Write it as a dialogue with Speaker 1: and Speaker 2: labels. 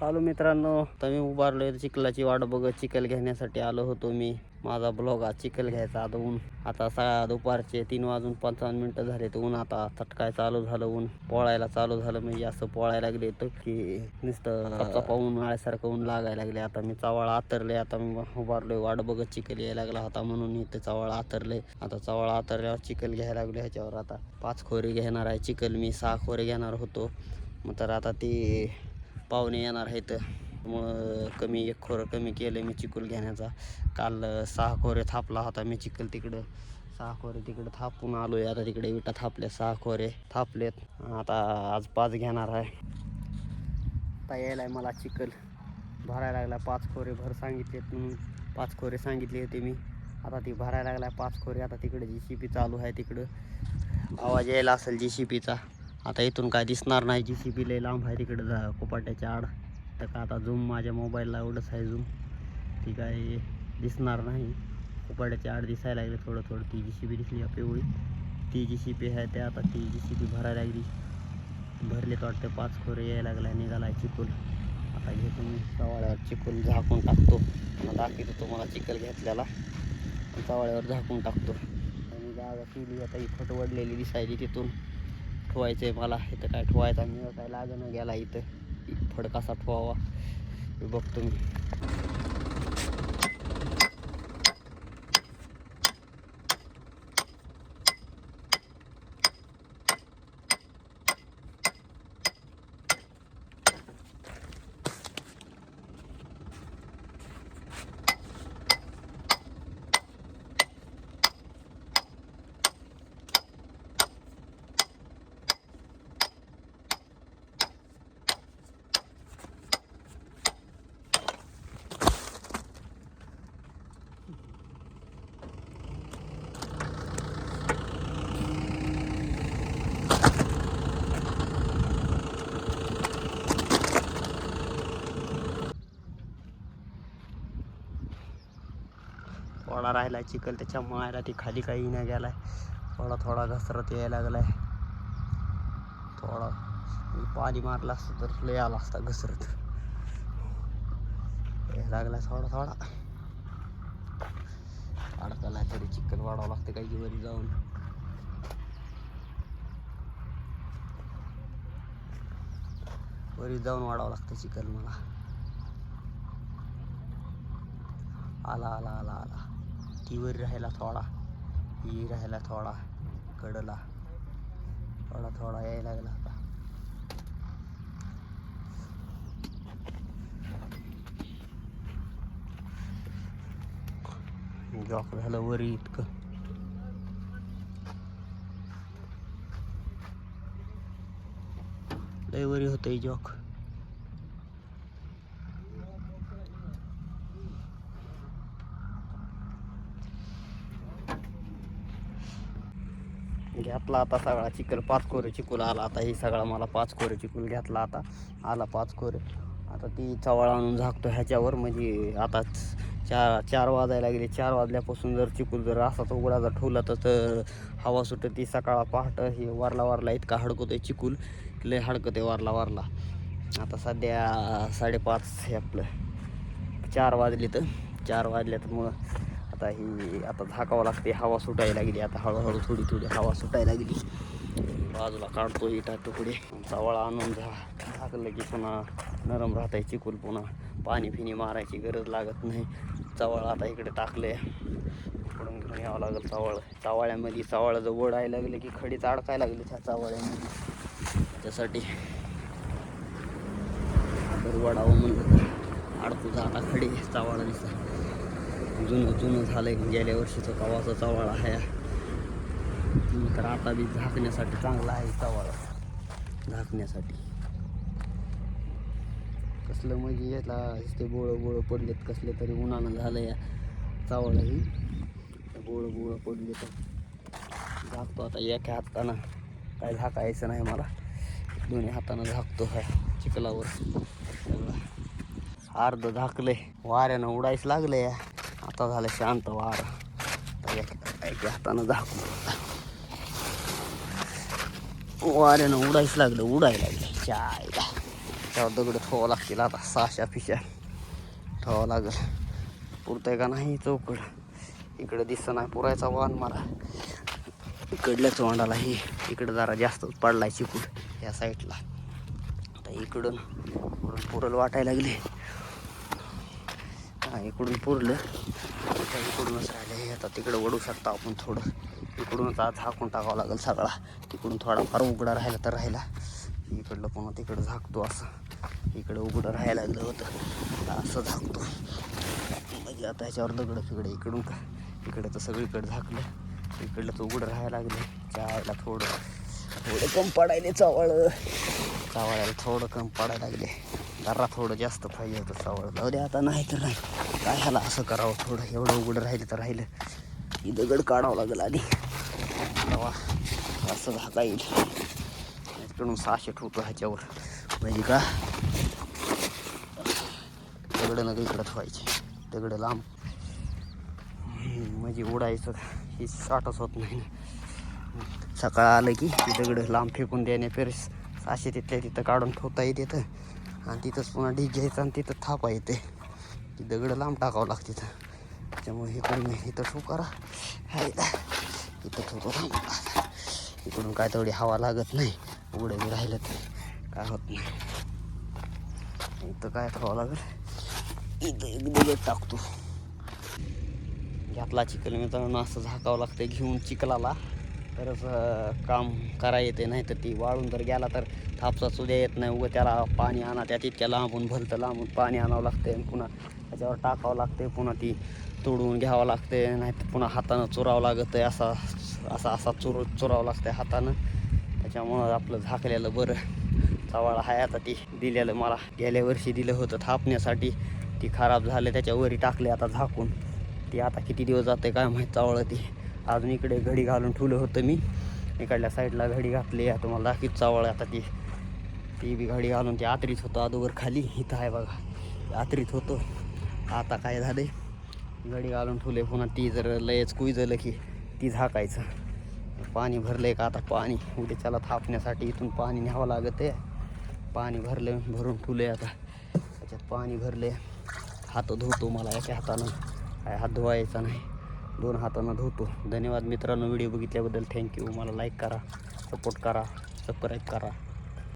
Speaker 1: Hello मित्रांनो तर मी उभारलोय चिखलाची वाट बघत चिखल घेण्यासाठी आलो होतो मी. माझा ब्लॉग आज चिखल घ्यायचा आता ऊन. आता सहा दुपारचे तीन वाजून पंचावन्न मिनटं झाले तर ऊन आता चटकाय चालू झालं ऊन. पोळायला चालू झालं म्हणजे असं पोळायला लागले तर की नुसतं कपचा ऊन ऊन लागायला लागले. आता मी चावळ आतरले आता मी उभारलोय वाट बघत चिखल यायला लागला होता म्हणून इथं चावळ आतरले. आता चावळ आतरल्यावर चिखल घ्यायला लागले ह्याच्यावर. आता पाच खोरी घेणार आहे चिखल मी सहा खोरी घेणार होतो. मग तर आता ती पाहुणे येणार आहेत. मग कमी एक खोरं कमी केलं मी चिकूल घेण्याचा. काल सहा खोरे थापला होता मी चिकल तिकडं. सहा खोरे तिकडं थापून आलोय. आता तिकडे विटा थापल्या सहा खोरे थापलेत. आता आज पाच घेणार आहे. आता यायला आहे मला चिकल. भरायला लागला पाच खोरे भर सांगितलेत म्हणून. पाच खोरे सांगितले होते मी. आता ती भरायला लागला पाच खोरे. आता तिकडे जी सी पी चालू आहे तिकडं. आवाज यायला असेल जी सी पीचा आता इथून काय दिसणार नाही. जी सी बी लय लांब आहे तिकडे जा कोपाट्याच्या आड. तर का आता झूम माझ्या मोबाईलला एवढंच आहे झूम ती काय दिसणार नाही. कोपाट्याच्या आड दिसायला लागले थोडं थोडं. ती जी सी पी दिसली पिवळी ती जी सी पी आहे ते आता ती जी सी पी भरायला लागली. भरलेत वाटतं पाच खोरे यायला लागला निघालाय चिकूल आता घेतो मी चवाळ्यावर चिकूल झाकून टाकतो. दाखवतो तुम्हाला चिकल घेतल्याला. चवाळ्यावर झाकून टाकतो. आणि जागा केली आता ही फट वडलेली दिसायली तिथून. ठेवायचं आहे मला. इथं काय ठोवायचा मी काय लागणं गेला इथं. फडकासा ठोवावा. बघतो मी. थोडा राहिला चिखल त्याच्या मायला ते खाली काही नाही गेलाय. थोडा थोडा घसरत यायला लागलाय. थोडा. पाणी मारलं असतं तर लय आला असता घसरत. यायला लागलाय थोडा थोडा. अडकला तरी चिखल वाढावं लागतं काही वरी जाऊन. वरी जाऊन वाढावं लागतं चिखल मला. आला आला आला आला. ती राहिला थोडा. ही राहिला थोडा कडला. थोडा थोडा यायला लागला आता. जॉक झालं वरी इतकं. लय वरी होतंय जॉक घेतला आता सगळा चिकल पाच कोरे चिकूल आला. आता ही सगळा मला पाच कोरे चिकूल घेतला आता. आला पाच कोरे. आता ती चवळ आणून झाकतो ह्याच्यावर. म्हणजे आता चार चार वाजायला गेले. चार वाजल्यापासून जर चिकूल जर असाच उघडा जर ठेवला तर हवा सुटत ती सकाळ पहाट हे वारला वारला इतका हडकतोय चिकूल. लय हडकते वारला वारला. आता सध्या साडेपाच हे आपलं. चार वाजले तर चार वाजल्यात मग आता ही आता झाकावं लागते हवा सुटायला लागली आता हळूहळू थोडी थोडी हवा सुटायला लागली बाजूला काढतो इटा तुकडे. चवळा आणून झा झाकलं की पुन्हा नरम राहताय चिकूल पुन्हा. पाणी फिनी मारायची गरज लागत नाही. चवळ आता इकडे टाकले उकडून घेऊन यावं लागेल चवळ चवाळ्यामध्ये चावाळाचं वड ओढायला लागले की खडीच अडकायला लागली त्या चावाळ्यामध्ये. त्यासाठी तर वडावं म्हणलं अडकू आता खडी चवाळा दिसत जुनं जुनं झालं आहे गेल्या वर्षीचं कवाचा चवाळा आहे. तर आता बी झाकण्यासाठी चांगला आहे चवाळा झाकण्यासाठी. कसलं म्हणजे याला ते बोळं बोळं पडलेत. कसले तरी उन्हानं झालं या चावळाही बोळं बोळं पडले तर झाकतो आता एका हातानं. काय झाकायचं नाही मला. दोन्ही हातानं झाकतो ह्या चिखलावर. अर्ध झाकले वाऱ्यानं उडायच या. आता झालं शांत वार. आता एका हातानं झाकून वाऱ्यानं उडायच लागलं उडायला लागले. चायला. त्यावर दगड ठेवावं लागतील आता साशा पिशा ठेवावं लागेल. पुरतंय का नाही चौकड. इकडं दिसतं नाही पुरायचा वाहन मला इकडल्या चोंडाला ही इकडं जरा जास्तच पडलाय चिकूड या साईडला. आता इकडून पुरण पुरल वाटायला लागले. हा इकडून पुरलं. इकडूनच राहिलं हे. आता तिकडं वडू शकता आपण थोडं. इकडूनच आज झाकून टाकावं लागेल सगळा. तिकडून थोडा फार उघडा राहिला तर राहिला. इकडलं पुन्हा तिकडं झाकतो असं. इकडं उघडं राहायला लागलं होतं. असं झाकतो. म्हणजे आता ह्याच्यावर दगडं फिगडं इकडून का? इकडं तर सगळीकडे झाकलं. इकडलं तर उघडं राहायला लागलं. चावायला थोडं थोडं कम पडायले चावळ. चावळायला थोडं कम पडायला लागले. जरा थोडं जास्त पाहिजे होतं सावळ जाऊ दे आता नाही तर नाही. काय ह्याला असं करावं? थोडं एवढं उघडं राहिलं तर राहिलं. ही दगड काढावं लागेल आधी. तेव्हा असं झाका येईल. इकडून सहाशे ठेवतो ह्याच्यावर. म्हणजे का? दगड नका इकडं ठेवायचे. दगड लांब. म्हणजे उडायचं. ही साठच होत नाही ना. सकाळ आलं की ती दगड लांब फेकून देण्यापेक्षा सहाशे तिथल्या तिथं काढून ठेवता येते तर. आणि तिथंच पुन्हा ढीग घ्यायचं आणि तिथं थापा येते. ती दगडं लांब टाकावं लागते तिथं त्याच्यामुळे इकडून मी इथं ठोकारा करा. इथं. ठेवतो इकडून काय तेवढी हवा लागत नाही. उघडं बी राहिलं तर काय होत नाही. इथं काय ठेवावं लागेल? इथं एक दगड टाकतो. घातला चिखल मित्रांनो असं झाकावं लागतं घेऊन चिखलाला. तरच काम करा येते नाही तर ती वाळून जर गेला तर थापसा सुद्धा येत नाही. उगं त्याला पाणी आणा त्या तितक्या लांबून भलतं लांबून पाणी आणावं लागते पुन्हा त्याच्यावर टाकावं लागते पुन्हा ती तोडून घ्यावं लागते नाही पुन्हा हातानं चुरावं लागतं असा असा असा चुर चुरावं लागतं हातानं. त्याच्यामुळं आपलं झाकलेलं बरं. चवाळा आहे आता ती. दिलेलं मला गेल्या वर्षी दिलं होतं थापण्यासाठी. ती खराब झालं त्याच्यावरी टाकले आता झाकून. ती आता किती दिवस जाते काय माहीत चावळं ती. अजून इकडे घडी घालून ठेवलं होतं मी. इकडल्या साईडला घडी घातली. आहे तुम्हाला दाखवीत चावळ आता ती. ती बी गाडी घालून ती आतरीत होतं अगोदर खाली. इथं आहे बघा आतरीत होतो. आता काय झाले घडी घालून ठेवले पुन्हा ती जर लयच कुईजलं की ती झाकायचं. पाणी भरलंय का आता पाणी? उद्याच्याला थापण्यासाठी इथून पाणी न्यावं लागत आहे पाणी भरलं भरून ठेवलंय आता. त्याच्यात पाणी भरले हात धुतो मला एका हातानं. काय हात धुवायचा नाही. दोन हातानं धुतो. धन्यवाद मित्रांनो व्हिडिओ बघितल्याबद्दल थँक्यू. मला लाईक करा सपोर्ट करा सबस्क्राईब करा.